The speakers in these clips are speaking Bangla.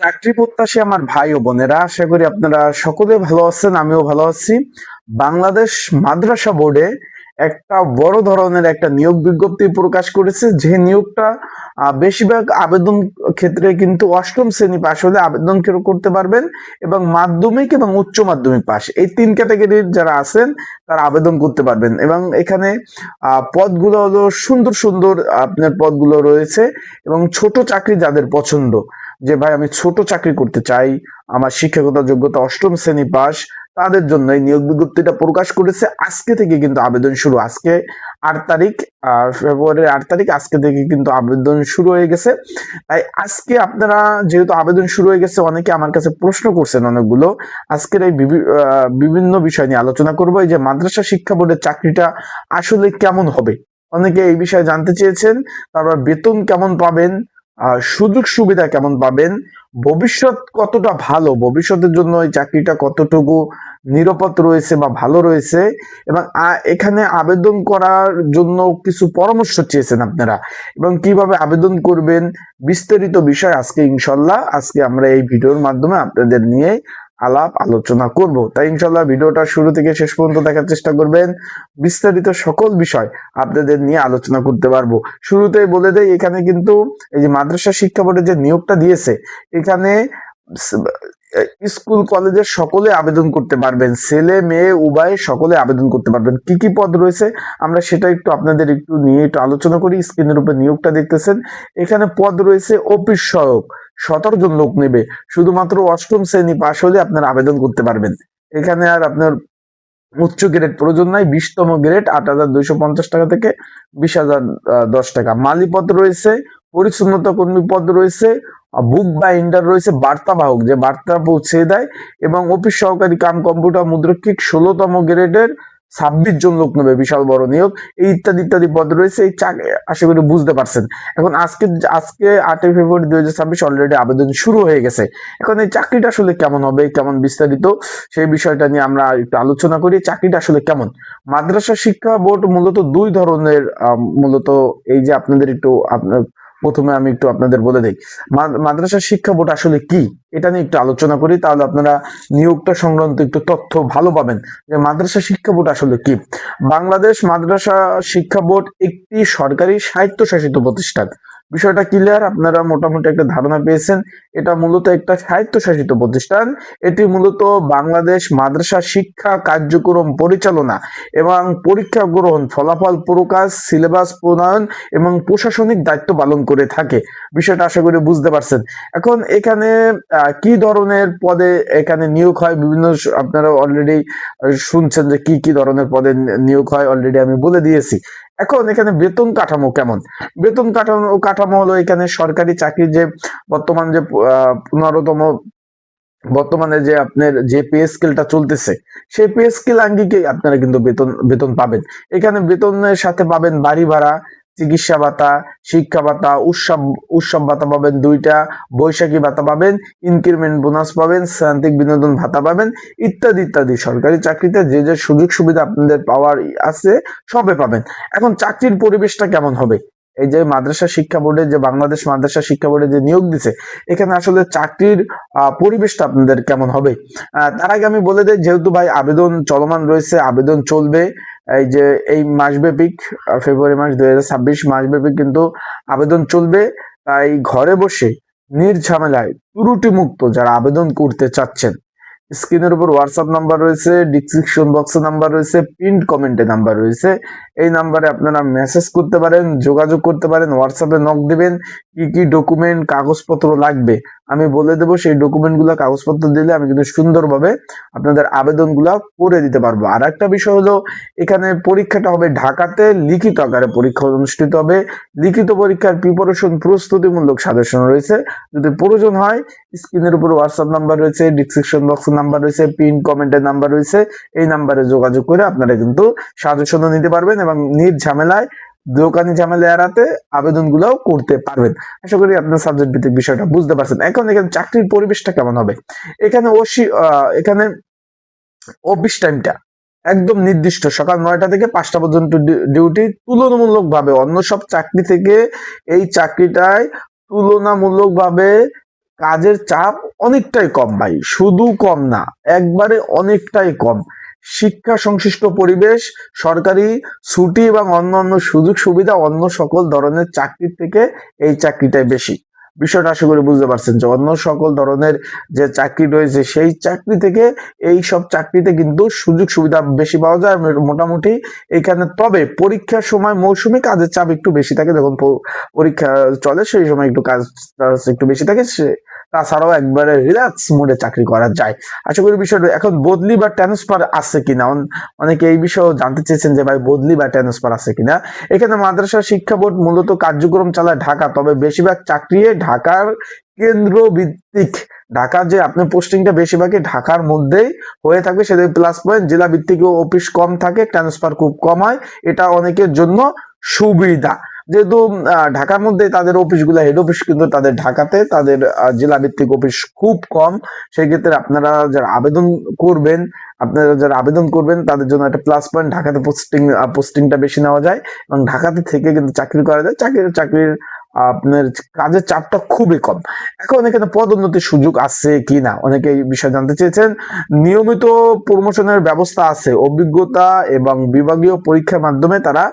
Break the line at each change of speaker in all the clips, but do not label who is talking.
চাকরি প্রত্যাশী আমার ভাই ও বোনেরা, আশা করি আপনারা সকলে ভালো আছেন, আমিও ভালো আছি। বাংলাদেশ মাদ্রাসা বোর্ডে একটা বড় ধরনের একটা নিয়োগ বিজ্ঞপ্তি প্রকাশ করেছে। যে নিয়োগটা বেশিরভাগ আবেদন ক্ষেত্রে কিন্তু অষ্টম শ্রেণি পাশ হলে আবেদন করতে পারবেন এবং মাধ্যমিক এবং উচ্চ মাধ্যমিক পাশ। এই তিন ক্যাটাগরির যারা আছেন, তারা আবেদন করতে পারবেন এবং এখানে পদগুলো হলো সুন্দর সুন্দর আপনার পদগুলো রয়েছে এবং ছোট চাকরি যাদের পছন্দ। যে ভাই, আমি ছোট চাকরি করতে চাই, আমার শিক্ষাগত যোগ্যতা অষ্টম শ্রেণি পাস তাদের জন্য এই নিয়োগ বিজ্ঞপ্তিটা প্রকাশ করেছে। আজকে থেকে কিন্তু আবেদন শুরু আজকে আট তারিখ ফেব্রুয়ারির আট তারিখ আজকে থেকে কিন্তু আবেদন শুরু হয়ে গেছে। তাই আজকে আপনারা যেহেতু আবেদন শুরু হয়ে গেছে, অনেকে আমার কাছে প্রশ্ন করছেন অনেকগুলো। আজকের এই বিভিন্ন বিষয় নিয়ে আলোচনা করব। এই যে মাদ্রাসা শিক্ষা বোর্ডের চাকরিটা আসলে কেমন হবে? অনেকে এই বিষয়ে জানতে চেয়েছেন, তারপর বেতন কেমন পাবেন? সুযোগ সুবিধা কেমন পাবেন? ভবিষ্যৎ কতটা ভালো? ভবিষ্যতের জন্য এই চাকরিটা কতটুকু নিরাপদ রয়েছে বা ভালো রয়েছে? এবং এখানে আবেদন করার জন্য কিছু পরামর্শ চেয়েছেন আপনারা। এবং কীভাবে আবেদন করবেন বিস্তারিত বিষয় আজকে ইনশাল্লাহ আজকে আমরা এই ভিডিওর মাধ্যমে আপনাদের নিয়ে আলাপ আলোচনা করব। তাই ইনশাল্লাহ ভিডিওটা শুরু থেকে শেষ পর্যন্ত দেখার চেষ্টা করবেন। বিস্তারিত সকল বিষয় আপনাদের নিয়ে আলোচনা করতে পারব। শুরুতে বলে দেয় এখানে কিন্তু এই যে মাদ্রাসা শিক্ষা বোর্ডের যে নিয়োগটা দিয়েছে, এখানে স্কুল কলেজের সকলে আবেদন করতে পারবেন। ছেলে, মেয়ে, উভয় সকলে আবেদন করতে পারবেন। কি কি পদ রয়েছে? আমরা সেটা একটু আপনাদের একটু নিয়ে একটু আলোচনা করি। স্ক্রিনের উপর নিয়োগটা দেখতেছেন। এখানে পদ রয়েছে অফিস সহায়ক। সতেরো জন লোক নেবে। শুধুমাত্র অষ্টম শ্রেণি পাশ হলে আপনারা আবেদন করতে পারবেন। এখানে আর আপনার উচ্চ গ্রেড প্রয়োজন নাই। বিশতম গ্রেড আট হাজার দুইশো পঞ্চাশ টাকা থেকে বিশ হাজার দশ টাকা। মালি পদ রয়েছে। পরিচ্ছন্নতা কর্মী পদ রয়েছে। বুক বা বাইন্ডার রয়েছে বার্তা বাহক, যে বার্তা পৌঁছে দেয় এবং অফিস সহকারী কাম কম্পিউটার মুদ্রক্ষিক ষোলোতম গ্রেডের ছাব্বিশ জন লোক নেবে, বিশাল বড় নিয়োগ, এই ইত্যাদি ইত্যাদি পদ রয়েছে, এই চাক, আশা করি বুঝতে পারছেন। এখন আজকে আজকে আটই ফেব্রুয়ারি দুই হাজার ছাব্বিশ অলরেডি আবেদন শুরু হয়ে গেছে। এখন এই চাকরিটা আসলে কেমন হবে, কেমন বিস্তারিত, সেই বিষয়টা নিয়ে আমরা একটু আলোচনা করি, চাকরিটা আসলে কেমন? মাদ্রাসা শিক্ষা বোর্ড মূলত দুই ধরনের মূলত এই যে আপনাদের একটু আপনার প্রথমে আমি একটু আপনাদের বলে দিই মাদ্রাসা শিক্ষা বোর্ড আসলে কি? এটা নিয়ে একটু আলোচনা করি, তাহলে আপনারা নিয়োগটা সংক্রান্ত একটু তথ্য ভালো পাবেন যে মাদ্রাসা শিক্ষা বোর্ড আসলে কি? বাংলাদেশ মাদ্রাসা শিক্ষা বোর্ড একটি সরকারি স্বায়ত্তশাসিত প্রতিষ্ঠান। বিষয়টা ক্লিয়ার আপনারা মোটামুটি একটা ধারণা পেয়েছেন। এটা মূলত একটা স্বায়ত্তশাসিত প্রতিষ্ঠান। এটি মূলত বাংলাদেশ মাদ্রাসা শিক্ষা কার্যক্রম পরিচালনা এবং পরীক্ষা গ্রহণ ফলাফল প্রকাশ, সিলেবাস প্রণয়ন এবং প্রশাসনিক দায়িত্ব পালন করে থাকে। বিষয়টা আশা করি বুঝতে পারছেন। এখন এখানে কি ধরনের পদে এখানে নিয়োগ হয়? বিভিন্ন আপনারা অলরেডি শুনছেন যে কি কি ধরনের পদে নিয়োগ হয়? অলরেডি আমি বলে দিয়েছি। এখন এখানে বেতন কাঠামো কেমন? বেতন কাঠামো কাঠামো হলো এখানে সরকারি চাকরির যে বর্তমান যে পনেরোতম, বর্তমানে যে আপনার যে পে স্কেলটা চলতেছে, সেই পে স্কেল আঙ্গিকে আপনারা কিন্তু বেতন বেতন পাবেন। এখানে বেতনের সাথে পাবেন বাড়ি ভাড়া চিকিৎসা ভাতা শিক্ষা ভাতা উৎসব উৎসব ভাতা পাবেন দুইটা, বৈশাখী ভাতা পাবেন ইনক্রিমেন্ট বোনাস পাবেন শ্রান্তিক বিনোদন ভাতা পাবেন, ইত্যাদি ইত্যাদি। সরকারি চাকরিতে যে যে সুযোগ সুবিধা আপনাদের পাওয়ার আছে, সবে পাবেন। এখন চাকরির পরিবেশটা কেমন হবে? এই যে মাদ্রাসা শিক্ষা বোর্ডে যে বাংলাদেশ মাদ্রাসা শিক্ষা বোর্ডে যে নিয়োগ দিছে এখানে আসলে চাকরির পরিবেশটা আপনাদের কেমন হবে? তার আগে আমি বলে দেই যেহেতু ভাই আবেদন চলমান রয়েছে আবেদন চলবে এই যে এই মাসব্যাপী আহ, ফেব্রুয়ারি মাস দুই হাজার ছাব্বিশ মাসব্যাপী কিন্তু আবেদন চলবে। তাই ঘরে বসে নির্ঝামেলায় ত্রুটি মুক্ত যারা আবেদন করতে চাচ্ছেন স্ক্রিনের উপর হোয়াটসঅ্যাপ নাম্বার রয়েছে ডিসক্রিপশন বক্সে নাম্বার রয়েছে প্রিন্ট কমেন্টে নাম্বার রয়েছে। এই নাম্বারে আপনারা মেসেজ করতে পারেন, যোগাযোগ করতে পারেন হোয়াটসঅ্যাপে নক দেবেন, কি কি ডকুমেন্ট কাগজপত্র লাগবে। আমি বলে দেবো, সেই ডকুমেন্টগুলো কাগজপত্র দিলে আমি কিন্তু সুন্দরভাবে আপনাদের আবেদনগুলো করে দিতে পারব। আর একটা বিষয় হলো, এখানে পরীক্ষাটা হবে ঢাকাতে, লিখিত আকারে পরীক্ষা অনুষ্ঠিত হবে। লিখিত পরীক্ষার প্রিপারেশন প্রস্তুতিমূলক সাজেশন রয়েছে। যদি প্রয়োজন হয়, স্ক্রিনের উপর হোয়াটসঅ্যাপ নাম্বার রয়েছে ডিসক্রিপশন বক্সের নাম্বার রয়েছে পিন কমেন্টের নাম্বার রয়েছে। এই নাম্বারে যোগাযোগ করে আপনারা কিন্তু সাজেশনও নিতে পারবেন এবং নির্ঝামেলায় দোকানি ঝামেলা এড়াতে আবেদন আবেদনগুলোও করতে পারবেন। আশা করি আপনার সাবজেক্ট ভিত্তিক বিষয়টা বুঝতে পারছেন। এখন এখানে চাকরির পরিবেশটা কেমন হবে? এখানে ওসি এখানে অফিস টাইমটা একদম নির্দিষ্ট। সকাল নয়টা থেকে পাঁচটা পর্যন্ত ডিউটি তুলনামূলকভাবে অন্য সব চাকরি থেকে এই চাকরিটায় তুলনামূলকভাবে কাজের চাপ অনেকটাই কম ভাই। শুধু কম না, একবারে অনেকটাই কম। শিক্ষা সংশ্লিষ্ট পরিবেশ, সরকারি ছুটি এবং অন্যান্য সুযোগ সুবিধা অন্য সকল ধরনের চাকরির থেকে এই চাকরিটাই বেশি। বিষয়টা আশা করি বুঝতে পারছেন যে অন্য সকল ধরনের যে চাকরি রয়েছে সেই চাকরি থেকে এই সব চাকরিতে কিন্তু সুযোগ সুবিধা বেশি পাওয়া যায় মোটামুটি এখানে। তবে পরীক্ষার সময় মৌসুমী কাজের চাপ একটু বেশি থাকে, যখন পরীক্ষা চলে সেই সময় একটু কাজ একটু বেশি থাকে সে- তাছাড়াও একবারে রিল্যাক্স মোডে চাকরি করা যায়। আশা করি বিষয়টা এখন বদলি বা ট্রান্সফার আছে কিনা? অনেকে এই বিষয়ে জানতে চেয়েছেন যে ভাই বদলি বা ট্রান্সফার আছে কিনা? এখানে মাদ্রাসা শিক্ষা বোর্ড মূলত কার্যক্রম চালায় ঢাকা, তবে বেশিরভাগ চাকরি ঢাকার কেন্দ্র ভিত্তিক ঢাকা যে আপনার পোস্টিংটা বেশিরভাগই ঢাকার মধ্যেই হয়ে থাকবে সেটা প্লাস পয়েন্ট জেলা ভিত্তিক অফিস কম থাকে ট্রান্সফার খুব কম হয়। এটা অনেকের জন্য সুবিধা। যেহেতু ঢাকার মধ্যে তাদের অফিসগুলো হেড অফিস কিন্তু তাদের ঢাকাতে, তাদের জেলা ভিত্তিক অফিস খুব কম। সেই ক্ষেত্রে আপনারা যারা আবেদন করবেন, আপনারা যারা আবেদন করবেন, তাদের জন্য একটা প্লাস পয়েন্ট ঢাকাতে পোস্টিং পোস্টিংটা বেশি নেওয়া যায় এবং ঢাকাতে থেকে কিন্তু চাকরি করা যায়। চাকরির চাকরির আপনার কাজের চাপটা খুবই কম। এখন এখানে পদোন্নতির সুযোগ আছে কি না? অনেকে এই বিষয়ে জানতে চেয়েছেন। নিয়মিত প্রমোশনের ব্যবস্থা আছে। অভিজ্ঞতা এবং বিভাগীয় পরীক্ষার মাধ্যমে তারা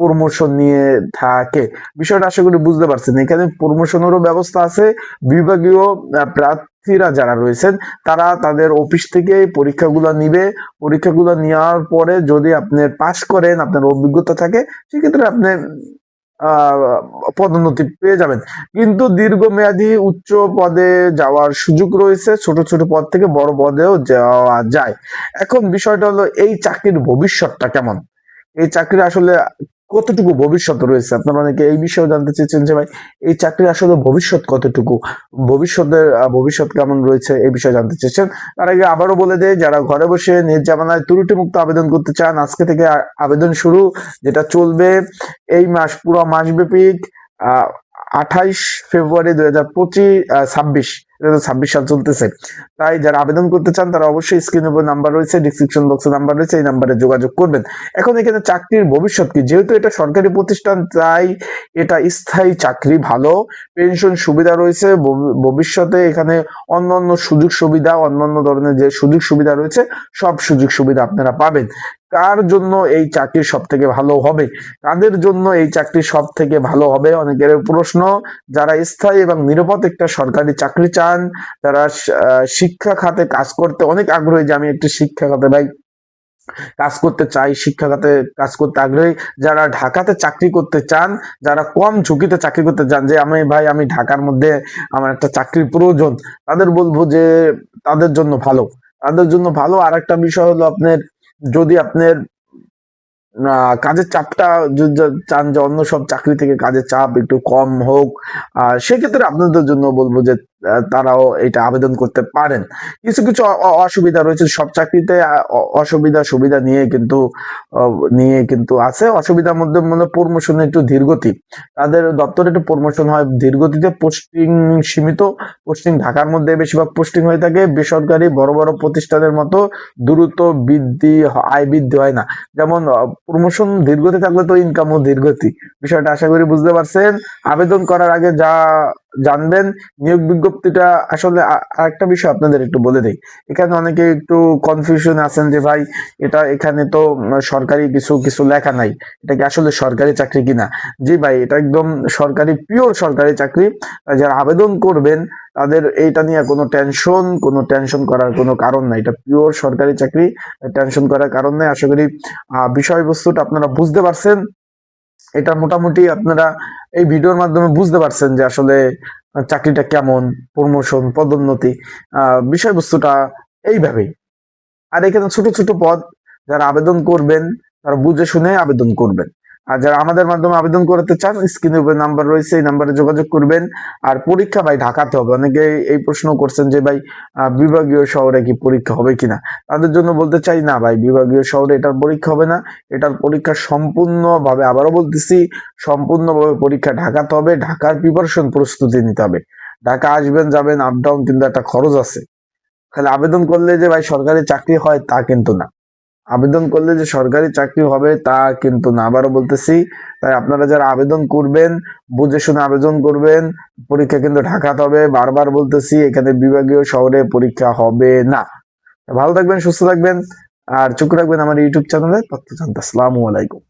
প্রমোশন নিয়ে থাকে। বিষয়টা আশা করি বুঝতে পারছেন। এখানে প্রমোশনেরও ব্যবস্থা আছে। বিভাগীয় প্রার্থীরা যারা রয়েছেন, তারা তাদের অফিস থেকে পরীক্ষাগুলো নিবে। পরীক্ষাগুলো নেওয়ার পরে যদি আপনি পাস করেন, আপনার অভিজ্ঞতা থাকে, সেক্ষেত্রে আপনি পদোন্নতি পেয়ে যাবেন। কিন্তু দীর্ঘমেয়াদী উচ্চ পদে যাওয়ার সুযোগ রয়েছে। ছোট ছোট পদ থেকে বড় পদেও যাওয়া যায়। এখন বিষয়টা হলো, এই চাকরির ভবিষ্যৎটা কেমন? এই চাকরির আসলে কতটুকু ভবিষ্যৎ রয়েছে? আপনারা অনেকে এই বিষয়ে জানতে চেয়েছেন যে, ভাই, এই চাকরির আসলে ভবিষ্যৎ কতটুকু? ভবিষ্যতের ভবিষ্যৎ কেমন রয়েছে এই বিষয়ে জানতে চেয়েছেন। তার আগে আবারও বলে দেয় যারা ঘরে বসে নিজ জামানায় ত্রুটি মুক্ত আবেদন করতে চান, আজকে থেকে আবেদন শুরু, যেটা চলবে এই মাস, পুরো মাসব্যাপী, আহ, আঠাইশ ফেব্রুয়ারি দুই হাজার পঁচিশ ছাব্বিশ। ছাব্বিশ সাল চলতেছে। তাই যারা আবেদন করতে চান, তারা অবশ্যই স্ক্রিনের উপর নাম্বার রয়েছে ডিসক্রিপশন বক্সে নাম্বার রয়েছে, এই নাম্বারে যোগাযোগ করবেন। এখন এখানে চাকরির ভবিষ্যৎ কি? যেহেতু এটা সরকারি প্রতিষ্ঠান, তাই এটা স্থায়ী চাকরি ভালো পেনশন সুবিধা রয়েছে, ভবি- ভবিষ্যতে এখানে অন্যান্য সুযোগ সুবিধা, অন্যান্য ধরনের যে সুযোগ সুবিধা রয়েছে, সব সুযোগ সুবিধা আপনারা পাবেন। কার জন্য এই চাকরি সব থেকে ভালো হবে? কাদের জন্য এই চাকরি সব থেকে ভালো হবে? অনেকের প্রশ্ন, যারা স্থায়ী এবং নিরাপদ একটা সরকারি চাকরি চান, তারা শিক্ষা খাতে কাজ করতে অনেক আগ্রহী যে আমি একটি শিক্ষা খাতে ভাই কাজ করতে চাই, শিক্ষা খাতে কাজ করতে আগ্রহী। যারা ঢাকাতে চাকরি করতে চান, যারা কম ঝুঁকিতে চাকরি করতে চান, যে আমি ভাই, আমি ঢাকার মধ্যে আমার একটা চাকরির প্রয়োজন, তাদের বলব যে তাদের জন্য ভালো। তাদের জন্য ভালো আর একটা বিষয় হলো আপনার যদি আপনার কাজের চাপটা চান যে, অন্য সব চাকরি থেকে কাজের চাপ একটু কম হোক সেক্ষেত্রে আপনাদের জন্য বলব যে তারাও এটা আবেদন করতে পারেন। কিছু কিছু অসুবিধা রয়েছে সব চাকরিতে অসুবিধা, সুবিধা নিয়ে কিন্তু নিয়ে কিন্তু আছে। অসুবিধার মধ্যে মনে প্রমোশন একটু ধীরগতি। তাদের দপ্তরে একটু প্রমোশন হয়, ধীরগতিতে পোস্টিং সীমিত। পোস্টিং ঢাকার মধ্যে বেশিরভাগ পোস্টিং হয়ে থাকে। বেসরকারি বড় বড় প্রতিষ্ঠানের মতো দ্রুত বৃদ্ধি, আয় বৃদ্ধি হয় না। যেমন প্রমোশন দীর্ঘতি থাকলে তো ইনকামও দীর্ঘতি। বিষয়টা আশা করি বুঝতে পারছেন। আবেদন করার আগে যা জানবেন। নিয়োগ বিজ্ঞপ্তিটা আসলে আরেকটা বিষয় আপনাদের একটু বলে দেই। এখানে অনেকে একটু কনফিউশন আছেন যে, ভাই, এটা এখানে তো সরকারি কিছু কিছু লেখা নাই। এটা কি আসলে সরকারি চাকরি কিনা? জি ভাই, এটা একদম সরকারি পিওর সরকারি চাকরি। যারা আবেদন করবেন, তাদের এইটা নিয়ে কোনো টেনশন কোনো টেনশন করার কোনো কারণ নাই। এটা পিওর সরকারি চাকরি। টেনশন করার কারণ নেই। আশা করি বিষয়বস্তুটা আপনারা বুঝতে পারছেন। এটা মোটামুটি আপনারা এই ভিডিওর মাধ্যমে বুঝতে পারছেন যে আসলে চাকরিটা কেমন প্রমোশন পদোন্নতি বিষয়বস্তুটা এইভাবেই। আর এখানে ছোট ছোট পদ, যারা আবেদন করবেন, তারা বুঝে শুনে আবেদন করবেন। আর যারা আমাদের মাধ্যমে আবেদন করতে চান স্ক্রিনের উপর নাম্বার রয়েছে, এই নাম্বারে যোগাযোগ করবেন। আর পরীক্ষা ভাই ঢাকাতে হবে। অনেকে এই প্রশ্ন করছেন যে, ভাই বিভাগীয় শহরে কি পরীক্ষা হবে কিনা? তাদের জন্য বলতে চাই, না ভাই, বিভাগীয় শহরে এটার পরীক্ষা হবে না। এটার পরীক্ষা সম্পূর্ণভাবে, আবারও বলতেছি, সম্পূর্ণভাবে পরীক্ষা ঢাকাতে হবে। ঢাকার প্রিপারেশন প্রস্তুতি নিতে হবে। ঢাকা আসবেন, যাবেন আপ ডাউন কিন্তু একটা খরচ আছে। খালি আবেদন করলে যে, ভাই, সরকারি চাকরি হয় তা কিন্তু না। আবেদন করলে যে সরকারি চাকরি হবে তা কিন্তু না। আবারও বলতেছি, তাই আপনারা যারা আবেদন করবেন, বুঝে শুনে আবেদন করবেন, পরীক্ষা কিন্তু ঢাকাতে হবে। বারবার বলতেছি, এখানে বিভাগীয় শহরে পরীক্ষা হবে না। ভালো থাকবেন, সুস্থ থাকবেন, আর চোখ রাখবেন আমার ইউটিউব চ্যানেলে তথ্য জানতে আসসালামু আলাইকুম।